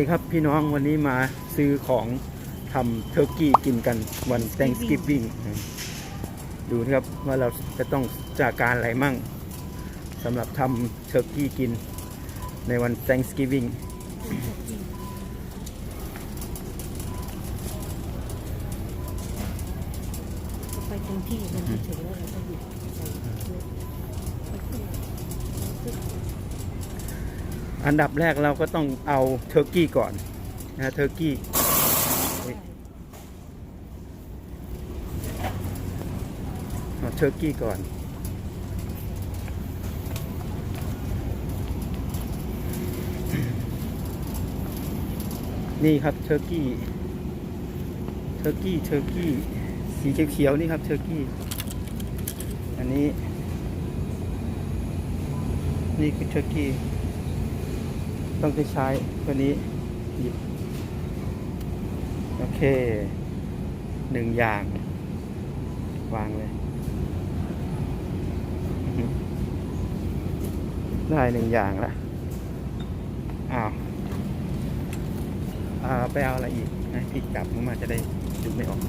คครับพี่น้องวันนี้มาซื้อของทำเทอร์กี้กินกันวัน Thanksgiving ดูนะครับว่าเราจะต้องจากการอะไรมั่งสำหรับทำเทอร์กี้กินในวัน Thanksgiving ไปตรงที่มันจะถึงแล้ว อันดับแรกเราก็ต้องเอาเทอร์กี้ก่อนนะเทอร์กี้เอาเทอร์กี้ก่อนนี่ครับเทอร์กี้ เทอร์กี้ เทอร์กี้ สีเขียวๆนี่ครับเทอร์กี้ อันนี้ นี่คือเทอร์กี้ ต้องใช้ตัวนี้หยิบโอเคหนึ่งอย่าง วางเลย ได้หนึ่งอย่างละอ้าวอาไปเอาอะไรอีกให้พี่จับมันมาจะได้ดูไม่ออก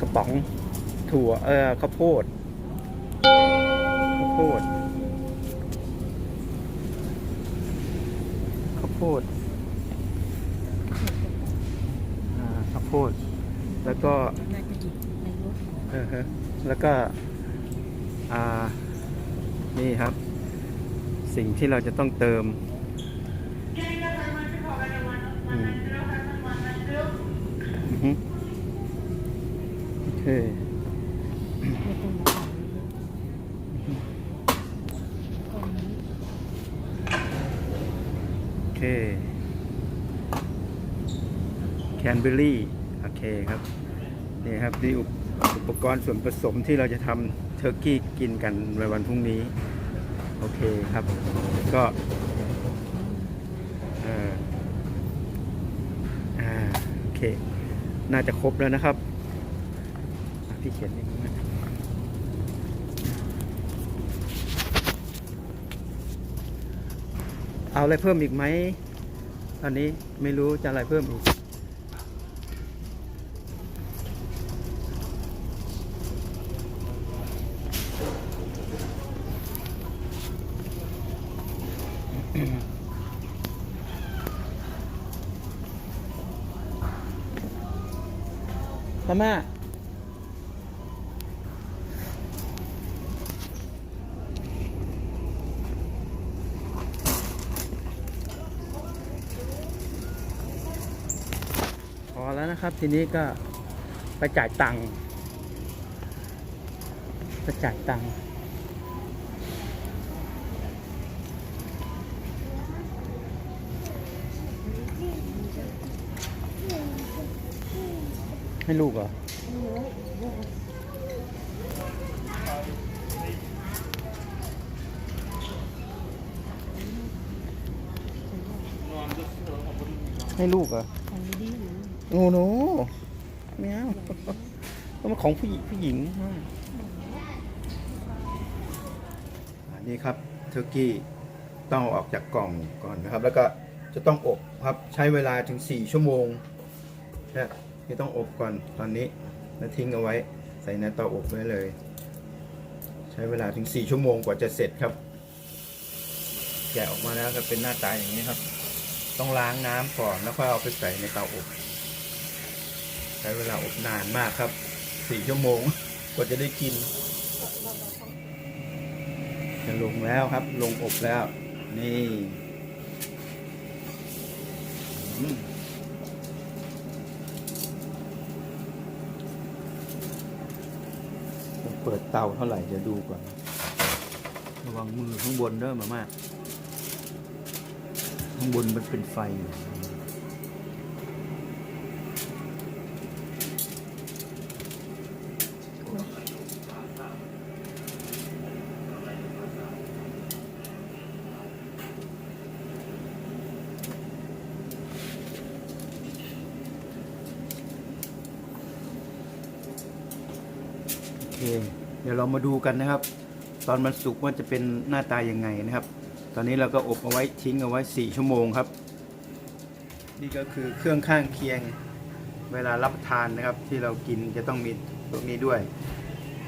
กระป๋องถั่วเออข้าวโพด โพดข้าวโพดอ่าข้าวโพด แล้วก็น่าจะหยิบในรถเออแล้วก็อ่านี่ครับ สิ่งที่เราจะต้องเติมอืมโอเค ไม่ต้องมาอ่านเลยก้อนนี้ โอ เคแคนเบอรี่โอเคครับนี่ครับนี่อุปกรณ์ส่วนผสมที่เราจะทำเทอร์กี้กินกันในวันพรุ่งนี้ โอเคครับ ก็อ่ออ่าโอเค น่าจะครบแล้วนะครับ พี่เขียนเองนะ เอาอะไรเพิ่มอีกไหมตอนนี้ไม่รู้จะอะไรเพิ่มอีก มาม่าพอแล้ว นะครับ ทีนี้ก็ไปจ่ายตังค์ไปจ่ายตังค์ให้ลูกเหรอให้ลูกเหรอ ของดีๆนโอ้โหไม่เอาก็มันของผู้หญิงผู้หญิงอันนี้ครับเทอร์กี้ต้องออกจากกล่องก่อนนะครับ แล้วก็จะต้องอบครับใช้เวลาถึง 4 ชั่วโมงนะนี่ต้องอบก่อนตอนนี้แล้วทิ้งเอาไว้ ใส่ในเตาอบไว้เลย ใช้เวลาถึง 4 ชั่วโมงกว่าจะเสร็จครับ แกะออกมาแล้วก็เป็นหน้าตาอย่างนี้ครับ ต้องล้างน้ำก่อนแล้วค่อยเอาไปใส่ในเตาอบ ช้เวลาอบนานมากครับสี่ชั่วโมงกว่าจะได้กิน จะลงแล้วครับ ลงอบแล้ว นี่อืมเปิดเตาเท่าไหร่เดี๋ยวดูก่อน ระวังมือข้างบนเด้อมาม่าข้างบนมันเป็นไฟอยู่ เคเดี๋ยวเรามาดูกันนะครับ ตอนมันสุกว่าจะเป็นหน้าตายังไงนะครับ ตอนนี้เราก็อบเอาไว้ทิ้งเอาไว้ 4 ชั่วโมงครับ นี่ก็คือเครื่องข้างเคียง เวลารับประทานนะครับ ที่เรากินจะต้องมีพวกนี้ด้วย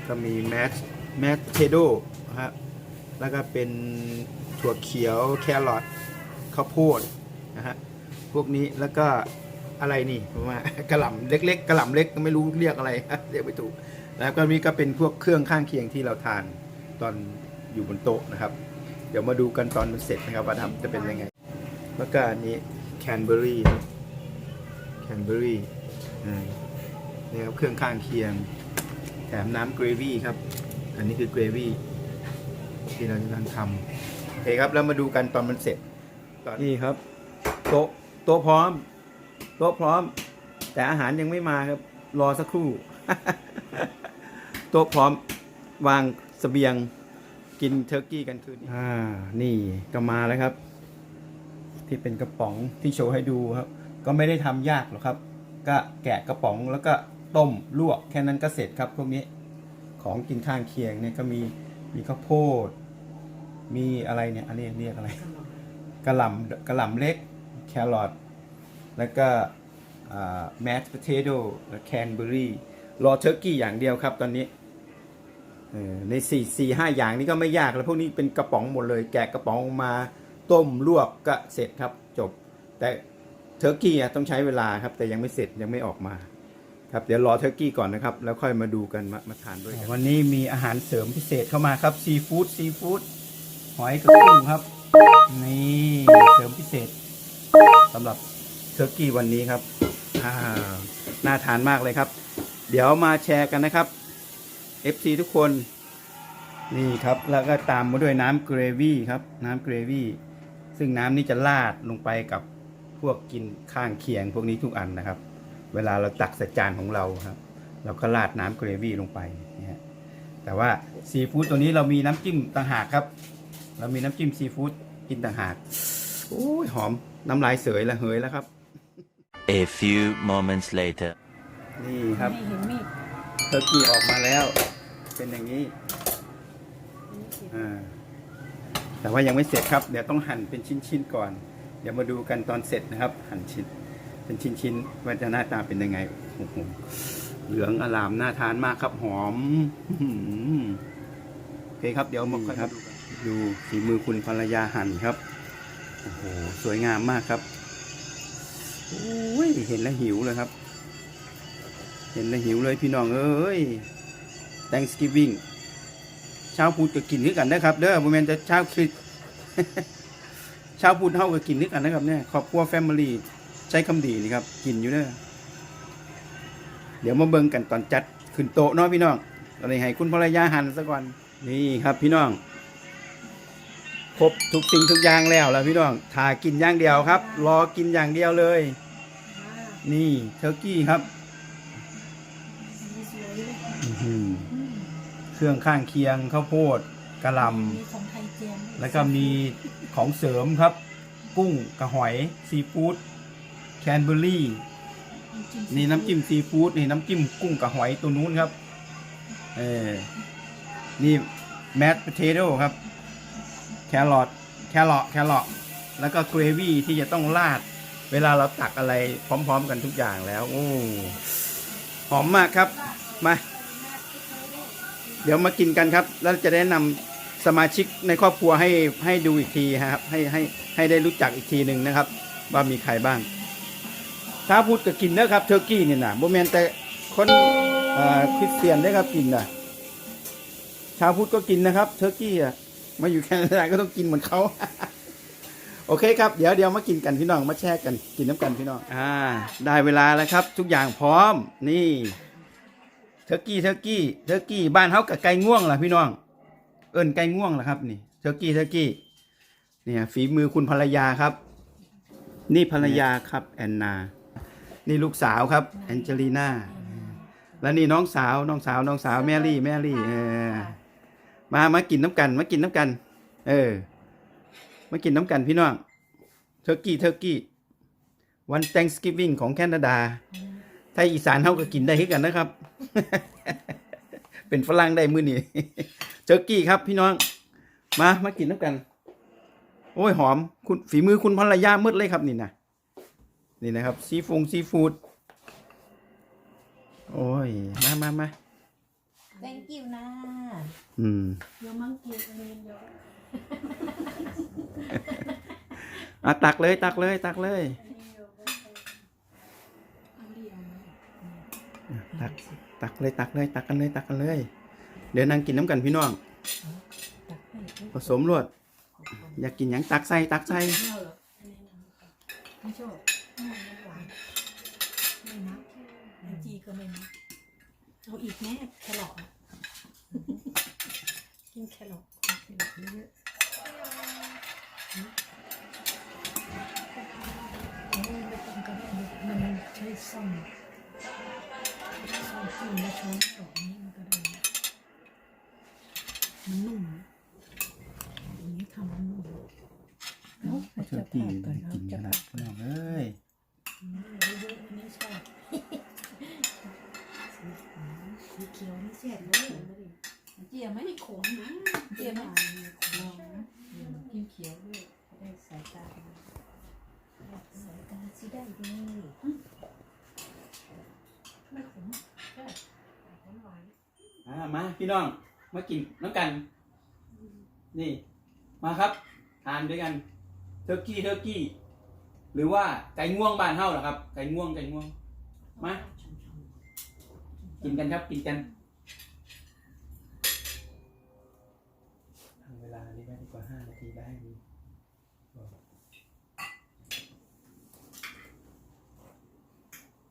ก็มีแมสแมสเทโดนะครับแล้วก็เป็นถั่วเขียวแครอทข้าวโพดนะฮะพวกนี้แล้วก็อะไรนี่ผมว่ากระหล่ำเล็กๆกระหล่ำเล็กก็ไม่รู้เรียกอะไรเรียกไม่ถูก แล้วก็นี่ก็เป็นพวกเครื่องข้างเคียงที่เราทานตอนอยู่บนโต๊ะนะครับ เดี๋ยวมาดูกันตอนมันเสร็จนะครับว่าทำจะเป็นยังไง แล้วก็อันนี้แคนเบอรี่แคนเบอรี่นี่ครับเครื่องข้างเคียง แถมน้ำเกรวี่ครับ อันนี้คือเกรวี่ที่เราจะทำทำโอเคครับแล้วมาดูกันตอนมันเสร็จตอนนี้ครับ โต๊ะโต๊ะพร้อม โต๊ะพร้อม แต่อาหารยังไม่มาครับ รอสักครู่ โต๊ะพร้อมวางเสบียงกินเทอร์กี้กันคืนนี้อ่า นี่ก็มาแล้วครับ ที่เป็นกระป๋องที่โชว์ให้ดูครับ ก็ไม่ได้ทำยากหรอกครับ ก็แกะกระป๋องแล้วก็ต้มลวกแค่นั้นก็เสร็จครับพวกนี้ของกินข้างเคียงเนี่ยก็มีมีข้าวโพด มีอะไรเนี่ย อันนี้เรียกอะไรกระหล่ำกระหล่ำเล็กแครอทแล้วก็แมสเ o เทโดและแคนเบอรี่รอเทอร์กี้อย่างเดียวครับตอนนี้ ในสี่สี่ห้าอย่างนี้ก็ไม่ยากแล้วพวกนี้เป็นกระป๋องหมดเลย แกะกระป๋องมาต้มลวกก็เสร็จครับจบ แต่เทอร์กี้อะต้องใช้เวลาครับ แต่ยังไม่เสร็จยังไม่ออกมา ครับเดี๋ยวรอเทอร์กี้ก่อนนะครับ แล้วค่อยมาดูกันมามาทานด้วยกันวันนี้มีอาหารเสริมพิเศษเข้ามาครับซีฟู้ดซีฟู้ดหอยกับกุ้งครับ นี่เสริมพิเศษสำหรับเทอร์กี้วันนี้ครับน่าทานมากเลยครับ เดี๋ยวมาแชร์กันนะครับ FC ทุกคน นี่ครับ แล้วก็ตามมาด้วยน้ำเกรวี่ครับ น้ำเกรวี่ซึ่งน้ำนี้จะราดลงไปกับพวกกินข้างเคียงพวกนี้ทุกอันนะครับ เวลาเราตักใส่จานของเราครับ เราก็ราดน้ำเกรวี่ลงไปนะฮะแต่ว่าซีฟู้ดตัวนี้เรามีน้ำจิ้มต่างหากครับ เรามีน้ำจิ้มซีฟู้ดกินต่างหากโอ้ยหอมน้ำลายเสยละเหยแล้วครับ A few moments later. นี่ครับไม่เห็นมีดเทอร์กี้ออกมาแล้ว เป็นอย่างนี้อ่าแต่ว่ายังไม่เสร็จครับ เดี๋ยวต้องหั่นเป็นชิ้นๆก่อน เดี๋ยวมาดูกันตอนเสร็จนะครับ หั่นชิ้น เป็นชิ้นๆว่าจะหน้าตาเป็นยังไงโอ้โหเหลืองอลามน่าทานมากครับหอมอื้อหือโอเคครับ เดี๋ยวมาค่อยครับ ดูฝีมือคุณภรรยาหั่นครับโอ้โหสวยงามมากครับโอ้ยเห็นแล้วหิวเลยครับ เห็นแล้วหิวเลยพี่น้องเอ้ย Thanksgiving เช้าพูดก็กินด้วยกันนะครับเด้อโมเมนต์จะเช้าคิดเช้าพูดเท่ากับกินด้วยกันนะครับเนี่ยครอบครัวแฟมิลี่ใช้คำดีนี่ครับ กินอยู่เด้อเดี๋ยวมาเบิ่งกันตอนจัดขึ้นโต๊ะเนาะพี่น้องตอนนี้ให้คุณภรรยาหันซะก่อนนี่ครับพี่น้องครบทุกสิ่งทุกอย่างแล้วแล้วพี่น้องถ่ากินอย่างเดียวครับ รอกินอย่างเดียวเลย นี่เทอร์กี้ครับ อื้อหือ เครื่องข้างเคียงข้าวโพดกระหลมีของไทยเจมด้วยำแล้วก็มีของเสริมครับ กุ้งกระหอยซีฟู้ดแคนเบอรี่นี่น้ำจิ้มซีฟู้ดนี่น้ำจิ้มกุ้งกับหอยตัวนู้นครับเออนี่แมสเ o เ a โ o ครับ แครอทแครอทแครอทแล้วก็เกรวี่ที่จะต้องราด เวลาเราตักอะไรพร้อม ๆ กันทุกอย่างแล้ว โอ้หอมมากครับ มาเดี๋ยวมากินกันครับ แล้วจะได้นำสมาชิกในครอบครัวให้ให้ดูอีกทีครับให้ให้ให้ได้รู้จักอีกทีหนึ่งนะครับ ว่ามีใครบ้าง ถ้าพูดก็กินนะครับเทอร์กี้นี่นะโมเมนแต่คนคริสเตียนได้ครับกินนะชาวพุทธก็กินนะครับเทอร์กี้อะมาอยู่แคนาดาก็ต้องกินเหมือนเขาโอเคครับเดี๋ยวเดี๋ยวมากินกันพี่น้องมาแชร์กันกินน้ำกันพี่น้องอ่า ได้เวลาแล้วครับ ทุกอย่างพร้อมนี่ เทอร์กี้เทอร์กี้เทอร์กี้บ้านเขากับไก่ง่วงล่ะพี่น้อง เอิญไก่ง่วงล่ะครับนี่เทอร์กี้เทอร์กี้เนี่ยฝีมือคุณภรรยาครับ นี่ภรรยาครับแอนนา นี่ลูกสาวครับแองเจลีน่าแล้วนี่น้องสาวน้องสาวน้องสาวแมรี่แมรี่เออมามากินน้ำกันมากินน้ำกัน เออ มากินน้ำกันพี่น้องเทอร์กี้เทอร์กี้วัน Thanksgiving ของแคนาดา ไทยอีสานเท่ากับกินได้คือกันนะครับ เป็นฝรั่งได้มื้อนี้เจอกี้ครับพี่น้อง มามากินน้ำกัน โอ้ยหอม คุณฝีมือคุณภรรยามืดเลยครับนี่นะนี่นะครับ ซีฟงซีฟู้ดโอ้ย มามามา thank you นะอืมโยมังกีอันนี้โยอะตักเลย ตักเลย ตักเลย อันเดียวนะ ตักตักเลยตักเลยตักกันเลยตักกันเลย เดี๋ยวนั่งกินน้ำกันพี่น้องตักให้ผสมรวด อยากกินหยังตักใส่ตักใส่ไม่เอาเหรอไม่ชอบไม่หวานไม่นับแอนจีก็ไม่นับเอาอีกแม่แครอทอะกินแครอทกินแครอทเยอะๆโอ้ยไม่ต้องก็ได้มันใช้ซ่อม ซ่อมขึ้นแล้วช้อนสองนี้มันก็ได้มันนุ่มอย่างนี้ทำมันนุ่มเชอกี้ไม่ได้กินขนาดพี่น้องเอ้ยอืมเยอะๆอันนี้ชอบ สีเขียวนี่แซ่บเลยมดิเจียไม่ได้ขมนะเจียไม่ไม่ขมนะกินเขียวด้วยได้สายตาดีสายตาสีได้ดี ไม่ขมแค่หวานหวาน อ่ามาพี่น้องมากินน้ำกัน นี่ มาครับ ทานด้วยกัน เทอร์กี้เทอร์กี้ หรือว่าไก่ง่วงบ้านเฮาเหรอครับ ไก่ง่วงไก่ง่วง มา กินกันครับ กินกันทำเวลานี้ไว้ดีกว่าห้านาทีได้ดี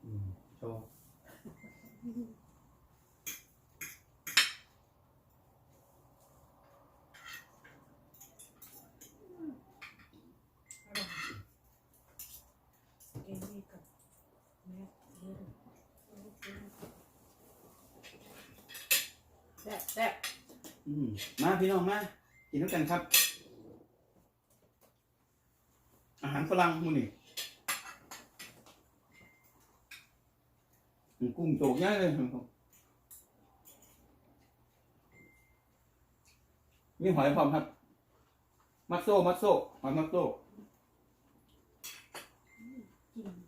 อืมโชว์ เกมี่กับแม่เยอะ แซ่บแซ่บอืมมาพี่น้องมากินด้วยกันครับ อาหารฝรั่งมูนี่กุ้งโจกย่างเลยมีหอยพร้อมครับ มัดโซ่ มัดโซ่หอยมัดโซ่ กิน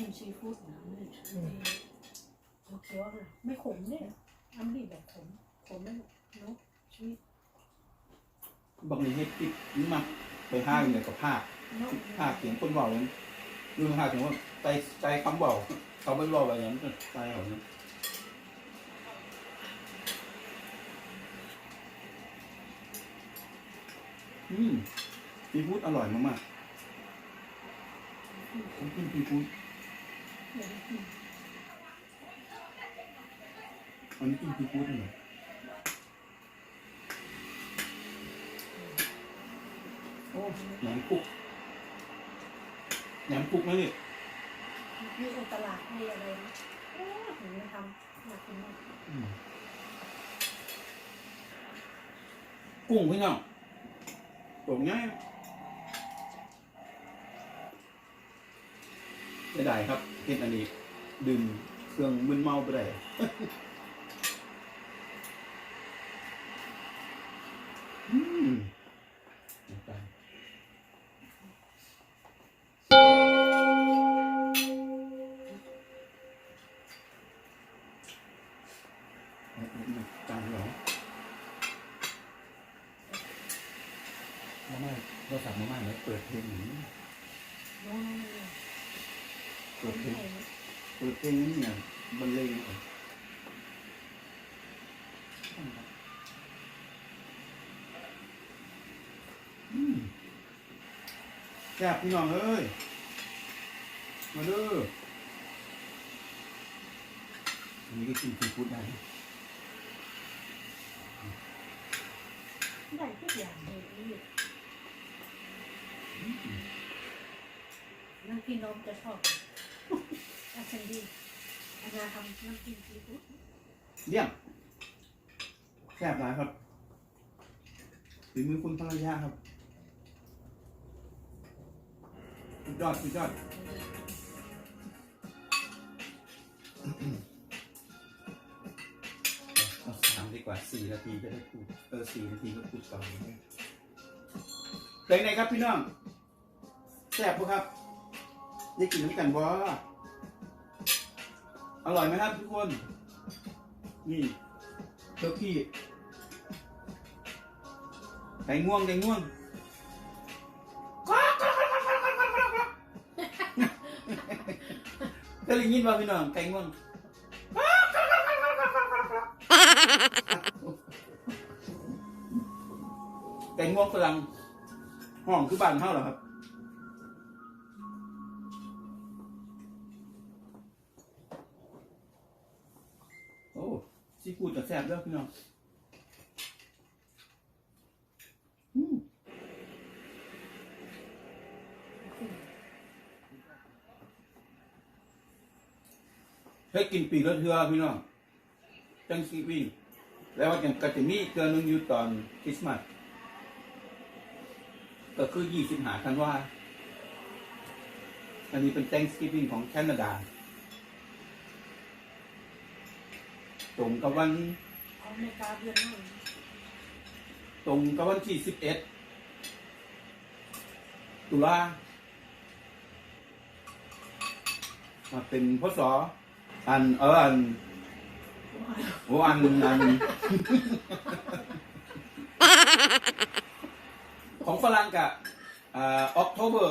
กินซีฟู้ดนะนี่เขียวๆเลยไม่ขมเนี่ยอันนี้แบบขมขมไม่เนาะชีวิตบักนี้ให้ติดนี่มาไปห้างเนี่ยกับผ้าเนาะผ้าเสียงคนเบาเลยดูผ้าเสียงว่าใจใจคำเบาเขาไม่บอกอะไรอย่างนั้นใจเขาเนี่ยอืมซีฟู้ดอร่อยมากๆผมกินซีฟู้ด อันนี้กินซีฟู้ดเลยโอ้แหนมคุกแหนมคุกนะนี่มีอุตลาดให้อะไรนะโอ้ถึงทำมากินมากอืมกุ้งพี่น้องตัวง่าย ไม่ได้ครับเห็นอันนี้ดึงเครื่องมึนเมาไปได้อืม เปิดเพลงนี่เนี่ยบรรเลงก่อนอืมแซ่บพี่น้องเอ้ย มาเด้ออันนี้ก็กินซีฟู้ดได้ได้ทุกอย่างเลยนี่น้ำพี่น้องจะชอบ เซนดี้อาณาทำน้ำจิ้มซีฟู้ดเลี่ยงแซ่บหลายครับฝีมือคุณภรรยาครับสุดยอดสุดยอดเอาสามดีกว่าสี่นาทีจะได้พูดเออสี่นาทีก็พูดต่อเป็นไงครับพี่น้องแซ่บปะครับ ได้กินน้ำกันบ่อ ร่อยไหมครับทุกคน นี่เจ้าพี่ไก่ง่วงไก่ง่วงก็เลยยินว่าพี่น้องไก่ง่วงไก่ง่วงฝรั่งห้องคือบ้านเฮาเหรอครับ บแล้วพี่น้องอืมให้กินปีละเทือพี่น้องจังซีวิ่งแล้วยังกะจะมีเตือนนึงอยู่ตอนคริสต์มาสก็คือยี่สิบหาธันวาอันนี้เป็น Thanksgiving ของแคนาดาตรงกับวัน เอาอเมกาเดือนหน้าตรงกับวันที่สิบเอ็ดตุลามาเป็นพศอันเอออันโอ้อันอัน ของฝรั่งกับอ่า October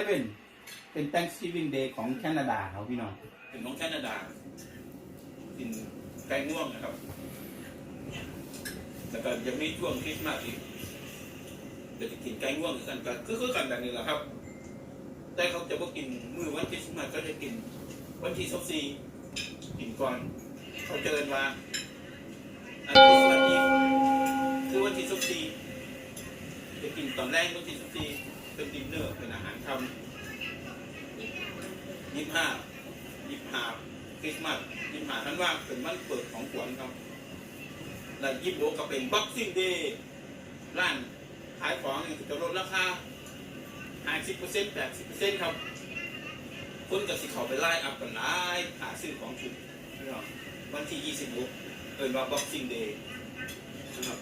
11 เป็น Thanksgiving Day ของแคนาดาครับพี่น้องเป็นของแคนาดากินไก่ง่วงนะครับ แล้วก็ยังมีช่วงคริสต์มาสอีกเดี๋ยวจะกินไก่ง่วงกันก็คือคือกันแบบนี้แหละครับ แต่เขาจะบ่กินมื้อวันคริสต์มาสก็จะกิน วันที่สิบสี่กินก่อนเขาเจริญว่าอันคริสต์มาสอีฟคือวันที่สิบสี่จะกินตอนแรกวันที่สิบสี่เป็นดินเนอร์เป็นอาหารคำยี่ห้ายี่ห้าคริสต์มาสยี่ห้าท่านว่าเป็นวันเปิดของขวัญครับ และยิบโบก็เป็นบ็อกซิ่งเดย์ร้านขายของเนี่ยจะลดราคา50% 80%ครับ คนกับสิเขาไปไล่อัพกันไล่หาซื้อของถูกนะครับวันที่ 26เอินว่าบ็อกซิ่งเดย์นะครับ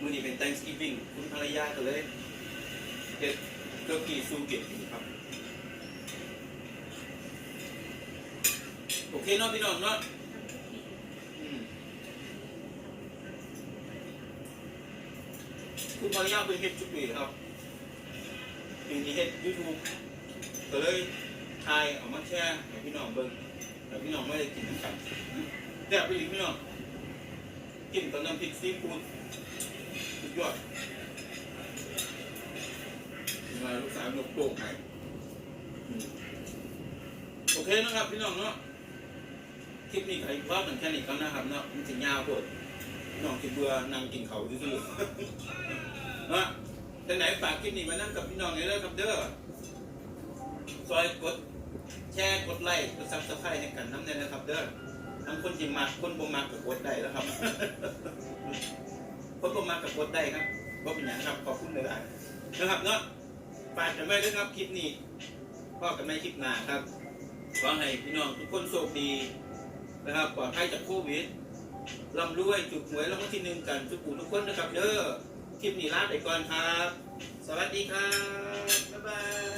มื่อนี้เป็น Thanksgiving คุณภรรยาก็เลยเก็บเกือบกี่ซูเก็บอยู่ครับ โอเคเนาะพี่น้องเนาะ อืม คุณภรรยาเป็นเฮ็ดทุกปีครับปีนี้เฮ็ดยูทูบก็เลยถ่ายเอามาแชร์ให้พี่น้องเบิ่งแต่พี่น้องไม่ได้กินน้ำกันแต่ไปอีกพี่น้องกินกับน้ำพริกซีฟู้ดสุดยอดมาลูกสาวยกโป่งให้อืมโอเคนะครับพี่น้องเนาะคลิปนี้ให้ว่ามันแค่นี้ก็นะครับเนาะมันจะยาวโพด น้องกินเบื่อนั่งกินเขาซื่อๆเนาะแต่ไหนฝากคลิปนี้มานั่งกับพี่น้องเลยเด้อครับเด้อซอยกดแชร์กดไลค์กดซับสไครต์ให้กันน้ำเนี่ยนะครับ เด้อทั้งคนที่มักคนบ่มักก็กดได้แล้วครับคนบ่มักก็กดได้ครับบ่เป็นหยังครับขอบคุณเลยนะครับเนาะฝากกันไว้ด้วยครับคลิปนี้พ่อกันไม่คลิปหน้าครับขอให้พี่น้องทุกคนโชคดีนะครับปลอดภัยจากโควิด ลำรวยจุดหวยรางวัลที่หนึ่งกันทุกผู้ทุกคนนะครับเด้อคลิปนี้ลาไปก่อนครับ สวัสดีครับ บ๊ายบาย